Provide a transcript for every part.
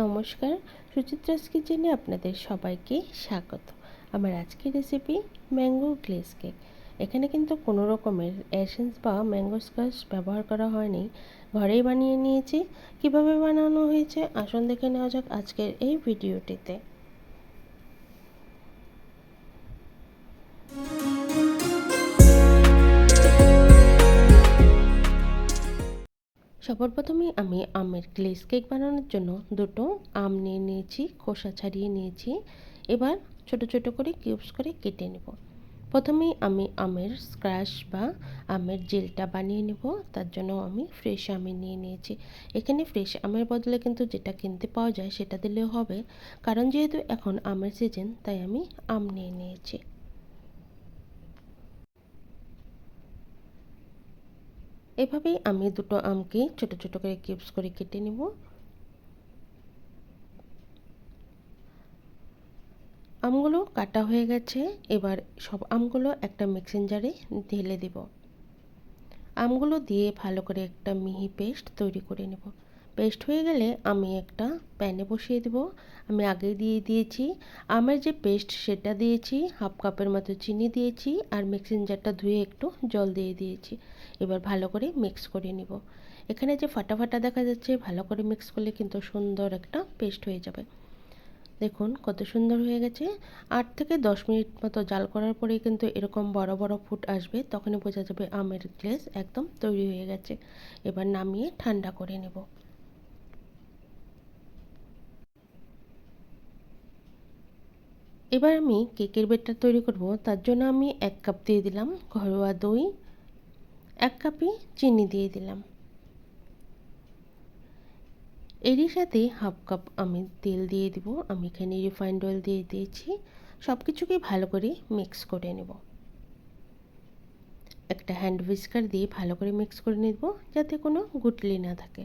নমস্কার সুচিত্রাস কিচেনে আপনাদের সবাইকে স্বাগত। আমার আজকের রেসিপি ম্যাঙ্গো গ্লেস কেক এখানে কিন্তু কোনো রকমের অ্যাসেন্স বা ম্যাঙ্গো স্কাস ব্যবহার করা হয়নি। ঘরেই বানিয়ে নিয়েছি। কীভাবে বানানো হয়েছে? আসুন দেখে নেওয়া যাক আজকের এই ভিডিওটিতে সবার প্রথমে আমি আমের গ্লেস কেক বানানোর জন্য দুটো আম নিয়ে নিয়েছি, খোসা ছাড়িয়ে নিয়েছি। এবার ছোট ছোট করে কিউবস করে কেটে নেব। প্রথমেই আমি আমের স্ক্র্যাশ বা আমের জেলটা বানিয়ে নেব, তার জন্য আমি ফ্রেশ আমে নিয়ে নিয়েছি। এখানে ফ্রেশ আমের বদলে কিন্তু যেটা কিনতে পাওয়া যায় সেটা দিলেও হবে, কারণ যেহেতু এখন আমের সিজন তাই আমি আম নিয়ে নিয়েছি। এভাবেই আমি দুটো আমকে ছোট ছোট করে কিউবস করে কেটে নেব। আমগুলো কাটা হয়ে গেছে, এবার সব আমগুলো একটা মিক্সিং জারে ঢেলে দেব। আমগুলো দিয়ে ভালো করে একটা মিহি পেস্ট তৈরি করে নেব। পেস্ট হয়ে গেলে আমি একটা প্যানে বসিয়ে দেব। আমি আগে দিয়ে দিয়েছি আমের যে পেস্ট সেটা দিয়েছি, হাফ কাপের মতো চিনি দিয়েছি আর মিক্সিং জারটা ধুয়ে একটু জল দিয়ে দিয়েছি। এবার ভালো করে মিক্স করে নিব। এখানে যে ফাটা ফাটা দেখা যাচ্ছে, ভালো করে মিক্স করলে কিন্তু সুন্দর একটা পেস্ট হয়ে যাবে। দেখুন কত সুন্দর হয়ে গেছে। আট থেকে দশ মিনিট মতো জাল করার পরে কিন্তু এরকম বড় বড় ফুট আসবে, তখনই বোঝা যাবে আমের গ্লেস একদম তৈরি হয়ে গেছে। এবার নামিয়ে ঠান্ডা করে নেব। এবার আমি কেকের বেটটা তৈরি করব। তার জন্য আমি এক কাপ দিয়ে দিলাম ঘরোয়া দই, এক কাপই চিনি দিয়ে দিলাম। এরই সাথে হাফ কাপ আমি তেল দিয়ে দিব। আমি এখানে রিফাইন্ড অয়েল দিয়ে দিয়েছি। সব কিছুকে ভালো করে মিক্স করে নেব। একটা হ্যান্ড উইস্কার দিয়ে ভালো করে মিক্স করে নেব যাতে কোনো গুটলি না থাকে।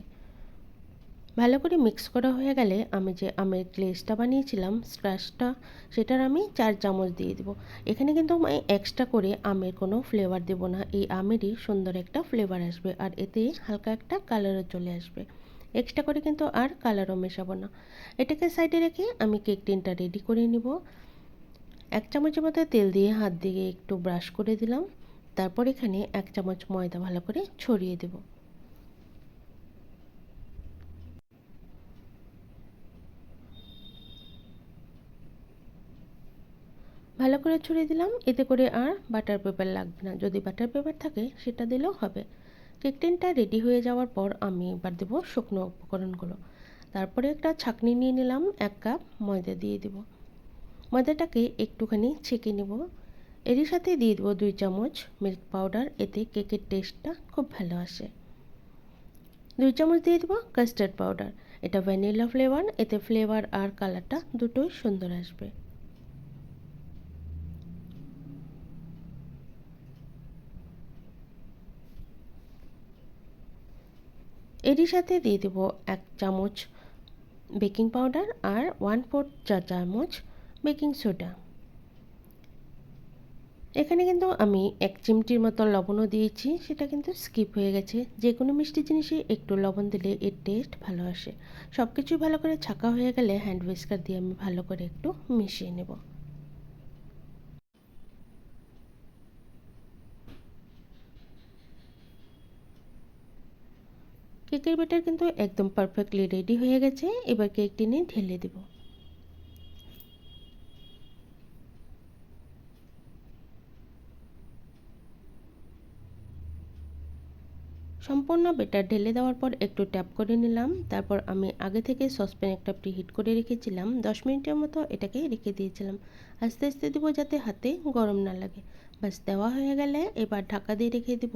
ভালো করে মিক্স করা হয়ে গেলে আমি যে আমের গ্লেসটা বানিয়েছিলাম স্ক্রাশটা সেটার আমি চার চামচ দিয়ে দেবো। এখানে কিন্তু আমি এক্সট্রা করে আমের কোনো ফ্লেভার দেব না। এই আমেরই সুন্দর একটা ফ্লেভার আসবে আর এতে হালকা একটা কালারও চলে আসবে। এক্সট্রা করে কিন্তু আর কালারও মেশাবো না। এটাকে সাইডে রেখে আমি কেক টিনটা রেডি করে নিব। এক চামচের মতো তেল দিয়ে হাত দিয়ে একটু ব্রাশ করে দিলাম। তারপর এখানে এক চামচ ময়দা ভালো করে ছড়িয়ে দেবো। ভালো করে ছড়িয়ে দিলাম, এতে করে আর বাটার পেপার লাগবে না। যদি বাটার পেপার থাকে, সেটা দিলেও হবে। কেক টিনটা রেডি হয়ে যাওয়ার পর আমি এবার দেবো শুকনো উপকরণগুলো। তারপরে একটা ছাকনি নিয়ে নিলাম, এক কাপ ময়দা দিয়ে দেব। ময়দাটাকে একটুখানি ছেঁকে নেব। এরই সাথে দিয়ে দেবো দুই চামচ মিল্ক পাউডার এতে কেকের টেস্টটা খুব ভালো আসে। দুই চামচ দিয়ে দেবো কাস্টার্ড পাউডার এটা ভ্যানিলা ফ্লেভার এতে ফ্লেভার আর কালারটা দুটোই সুন্দর আসবে। এরই সাথে দিয়ে দেবো এক চামচ বেকিং পাউডার আর ওয়ান ফোর্থ চা চামচ বেকিং সোডা। এখানে কিন্তু আমি এক চিমটির মতো লবণও দিয়েছি, সেটা কিন্তু স্কিপ হয়ে গেছে। যে কোনো মিষ্টি জিনিসে একটু লবণ দিলে এর টেস্ট ভালো আসে। সব কিছু ভালো করে ছাকা হয়ে গেলে হ্যান্ড উইস্কার দিয়ে আমি ভালো করে একটু মিশিয়ে নেব। কেকের ব্যাটার কিন্তু একদম পারফেক্টলি রেডি হয়ে গেছে। এবার কেক টিনে ঢেলে দেব। সম্পূর্ণ বেটার ঢেলে দেওয়ার পর একটু ট্যাপ করে নিলাম। তারপর আমি আগে থেকে সসপ্যান একটা প্রিহিট করে রেখেছিলাম। দশ মিনিটের মতো এটাকে রেখে দিয়েছিলাম। আস্তে আস্তে দেবো যাতে হাতে গরম না লাগে। বাস দেওয়া হয়ে গেলে এবার ঢাকা দিয়ে রেখে দেব।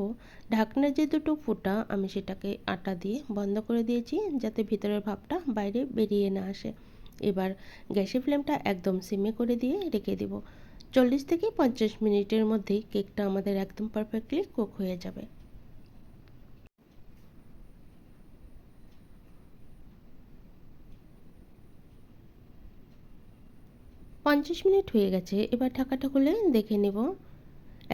ঢাকনার যে দুটো ফুটা, আমি সেটাকে আটা দিয়ে বন্ধ করে দিয়েছি যাতে ভিতরের ভাবটা বাইরে বেরিয়ে না আসে। এবার গ্যাসের ফ্লেমটা একদম সিমে করে দিয়ে রেখে দেব। চল্লিশ থেকে পঞ্চাশ মিনিটের মধ্যেই কেকটা আমাদের একদম পারফেক্টলি কুক হয়ে যাবে। পঞ্চাশ মিনিট হয়ে গেছে, এবার ঢাকাটা খুলে দেখে নেব।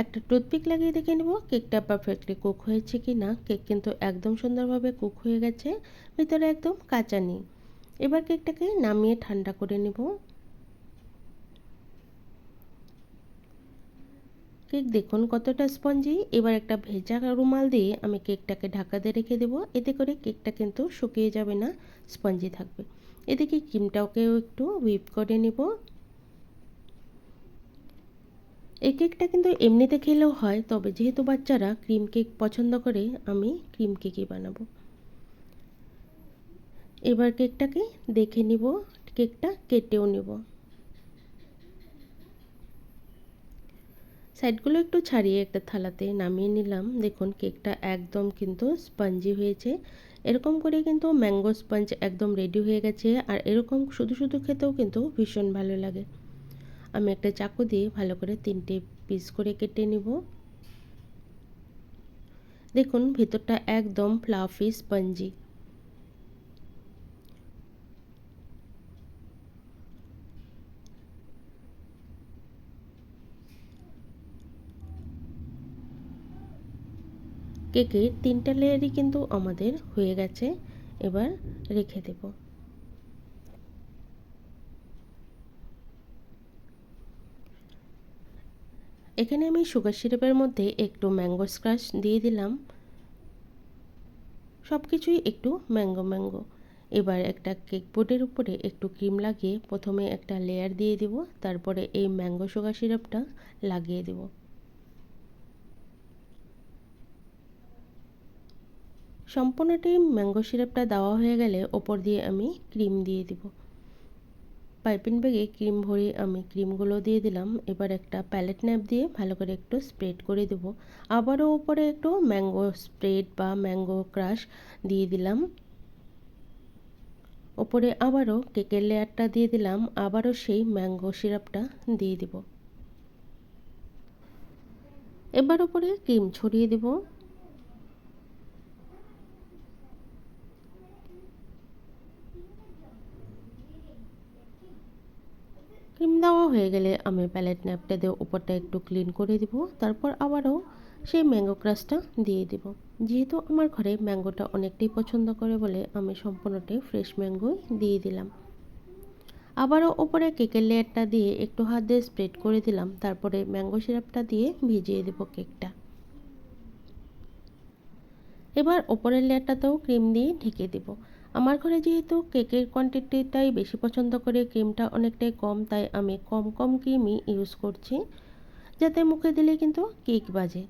একটা টুথপিক লাগিয়ে দেখে নেব, কেকটা পারফেক্টলি কুক হয়েছে কি না কেক কিন্তু একদম সুন্দরভাবে কুক হয়ে গেছে, ভিতরে একদম কাঁচা নেই। এবার কেকটাকে নামিয়ে ঠান্ডা করে নেব। কেক দেখুন কতটা স্পঞ্জি। এবার একটা ভেজা রুমাল দিয়ে আমি কেকটাকে ঢাকা দিয়ে রেখে দেবো। এতে করে কেকটা কিন্তু শুকিয়ে যাবে না, স্পঞ্জি থাকবে। এদিকে ক্রিমটাকেও একটু হুইপ করে নেব। এই কেকটা কিন্তু এমনিতে খেলেও হয়, তবে যেহেতু বাচ্চারা ক্রিম কেক পছন্দ করে, আমি ক্রিম কেকই বানাবো। এবার কেকটাকে দেখে নিব, কেকটা কেটেও নেব। সাইডগুলো একটু ছাড়িয়ে একটা থালাতে নামিয়ে নিলাম। দেখুন, কেকটা একদম কিন্তু স্পঞ্জি হয়েছে। এরকম করে কিন্তু ম্যাঙ্গো স্পঞ্জ একদম রেডি হয়ে গেছে, আর এরকম শুধু শুধু খেতেও কিন্তু ভীষণ ভালো লাগে। আমি একটা চাকু দিয়ে ভালো করে তিনটে পিস করে কেটে নিব। দেখুন, ভেতরটা একদম ফ্লাফি স্পঞ্জি কেকের তিনটা লেয়ারই কিন্তু আমাদের হয়ে গেছে। এবার রেখে দেব। এখানে আমি সুগার সিরাপের মধ্যে একটু ম্যাঙ্গো স্ক্রাচ দিয়ে দিলাম। সব কিছুই একটু ম্যাঙ্গো ম্যাঙ্গো। এবার একটা কেক বোর্ডের উপরে একটু ক্রিম লাগিয়ে প্রথমে একটা লেয়ার দিয়ে দিব, তারপরে এই ম্যাঙ্গো সুগার সিরাপটা লাগিয়ে দেবো। সম্পূর্ণটি ম্যাঙ্গো সিরাপটা দেওয়া হয়ে গেলে ওপর দিয়ে আমি ক্রিম দিয়ে দিব। পাইপিং ব্যাগে ক্রিম ভরে আমি ক্রিমগুলো দিয়ে দিলাম। এবার একটা প্যালেট ন্যাপ দিয়ে ভালো করে একটু স্প্রেড করে দেব। আবারও ওপরে একটু ম্যাঙ্গো স্প্রেড বা ম্যাঙ্গো ক্রাশ দিয়ে দিলাম। ওপরে আবারও কেকের লেয়ারটা দিয়ে দিলাম। আবারও সেই ম্যাঙ্গো সিরাপটা দিয়ে দিব। এবার ওপরে ক্রিম ছড়িয়ে দেবো ক্রিম দেওয়া হয়ে গেলে আমি প্যালেট ন্যাপটা দিয়ে উপরটা একটু ক্লিন করে দিব। তারপর আবারও সেই ম্যাঙ্গো ক্রাশটা দিয়ে দিব। যেহেতু আমার ঘরে ম্যাঙ্গোটা অনেকটাই পছন্দ করে বলে আমি সম্পূর্ণটাই ফ্রেশ ম্যাঙ্গোই দিয়ে দিলাম। আবারও ওপরে কেকের লেয়ারটা দিয়ে একটু হাত দিয়ে স্প্রেড করে দিলাম। তারপরে ম্যাঙ্গো সিরাপটা দিয়ে ভিজিয়ে দেবো কেকটা। এবার ওপরের লেয়ারটাতেও ক্রিম দিয়ে ঢেকে দেবো। আমার ঘরে যেহেতু কেকের কোয়ান্টিটিটাই বেশি পছন্দ করে ক্রিমটা অনেকটাই কম, তাই আমি কম কম ক্রিমই ইউজ করছি। যাতে মুখে দিলে কিন্তু কেক বাজে।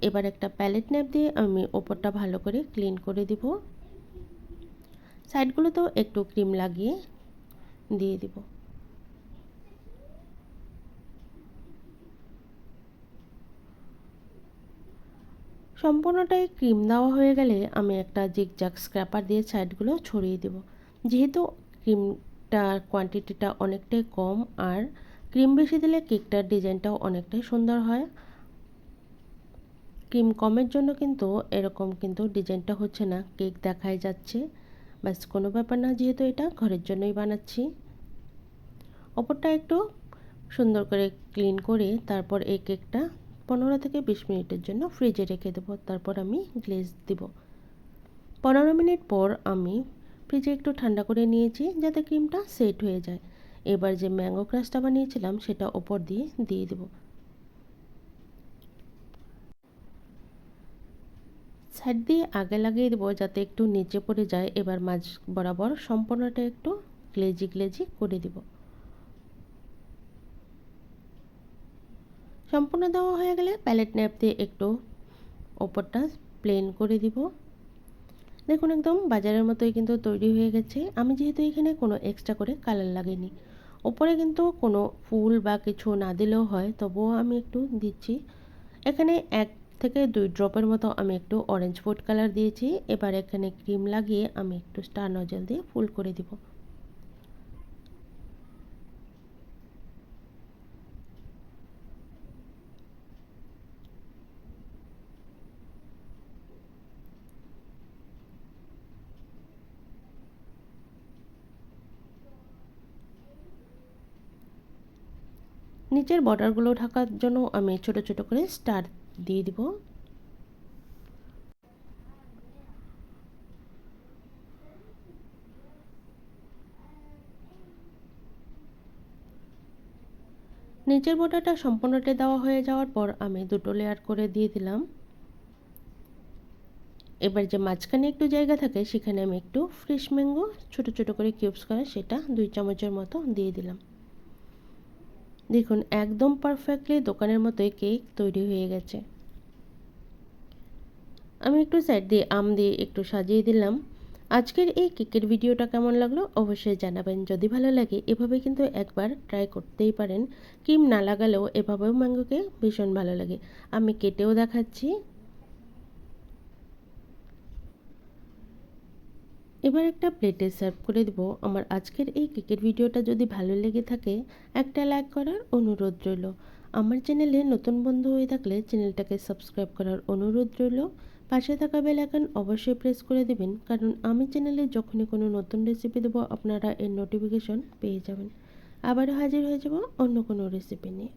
এবার একটা প্যালেট ন্যাপ দিয়ে আমি ওপরটা ভালো করে ক্লিন করে দিব। সাইডগুলোতেও একটু ক্রিম লাগিয়ে দিয়ে দিব। সম্পূর্ণটাই ক্রিম দেওয়া হয়ে গেলে আমি একটা জিগজাগ স্ক্র্যাপার দিয়ে সাইডগুলো ছড়িয়ে দেব। যেহেতু ক্রিমটার কোয়ান্টিটিটা অনেকটাই কম আর ক্রিম বেশি দিলে কেকটার ডিজাইনটাও অনেকটাই সুন্দর হয়। ক্রিম কমের জন্য কিন্তু এরকম কিন্তু ডিজাইনটা হচ্ছে না, কেক দেখাই যাচ্ছে। ব্যাস, কোনো ব্যাপার না, যেহেতু এটা ঘরের জন্যই বানাচ্ছি। ওপরটা একটু সুন্দর করে ক্লিন করে তারপর এই কেকটা পনেরো থেকে বিশ মিনিটের জন্য ফ্রিজে রেখে দেবো, তারপর আমি গ্লেজ দিব। পনেরো মিনিট পর আমি ফ্রিজে একটু ঠান্ডা করে নিয়েছি যাতে ক্রিমটা সেট হয়ে যায়। এবার যে ম্যাঙ্গো ক্রাশটা বানিয়েছিলাম সেটা ওপর দিয়ে দিয়ে দেবো। সাইড দিয়ে আগে লাগিয়ে দেবো যাতে একটু নিচে পড়ে যায়, এবার মাঝ বরাবর সম্পূর্ণটা একটু গ্লেজি গ্লেজি করে দেবো। সম্পূর্ণ দেওয়া হয়ে গেলে প্যালেট ন্যাপ দিয়ে একটু ওপরটা প্লেন করে দিব। দেখুন একদম বাজারের মতোই কিন্তু তৈরি হয়ে গেছে। আমি যেহেতু এখানে কোনো এক্সট্রা করে কালার লাগিনি ওপরে কিন্তু কোনো ফুল বা কিছু না দিলেও হয়, তবুও আমি একটু দিচ্ছি। এখানে এক থেকে দুই ড্রপের মতো আমি একটু অরেঞ্জ ফুড কালার দিয়েছি। এবার এখানে ক্রিম লাগিয়ে আমি একটু স্টার নজল দিয়ে ফুল করে দিব। নিচের বর্ডারগুলো ঢাকার জন্য আমি ছোট ছোট করে স্টার দিয়ে দিব। নিচের বর্ডারটা সম্পূর্ণটা দেওয়া হয়ে যাওয়ার পর আমি দুটো লেয়ার করে দিয়ে দিলাম। এবার যে মাঝখানে একটু জায়গা থাকে, সেখানে আমি একটু ফ্রেশ ম্যাঙ্গো ছোট ছোট করে কিউবস করে সেটা দুই চামচের মতো দিয়ে দিলাম। দেখুন, একদম পারফেক্টলি দোকানের মতোই কেক তৈরি হয়ে গেছে। আমি একটু সাইড দিয়ে, আম দিয়ে একটু সাজিয়ে দিলাম। আজকের এই কেকের ভিডিওটা কেমন লাগল অবশ্যই জানাবেন। যদি ভালো লাগে, এভাবে কিন্তু একবার ট্রাই করতেই পারেন। ক্রিম না লাগালেও এভাবেও ম্যাঙ্গোকে ভীষণ ভালো লাগে। আমি কেটেও দেখাচ্ছি। এবার একটা প্লেটে সার্ভ করে দেব। আমার আজকের এই কেকের ভিডিওটা যদি ভালো লেগে থাকে, একটা লাইক করার অনুরোধ রইল। আমার চ্যানেলে নতুন বন্ধু হয়ে থাকলে চ্যানেলটাকে সাবস্ক্রাইব করার অনুরোধ রইল। পাশে থাকা বেল আইকন অবশ্যই প্রেস করে দেবেন, কারণ আমি চ্যানেলে যখনই কোনো নতুন রেসিপি দেবো, আপনারা এর নোটিফিকেশন পেয়ে যাবেন। আবারও হাজির হয়ে যাব অন্য কোনো রেসিপি নিয়ে।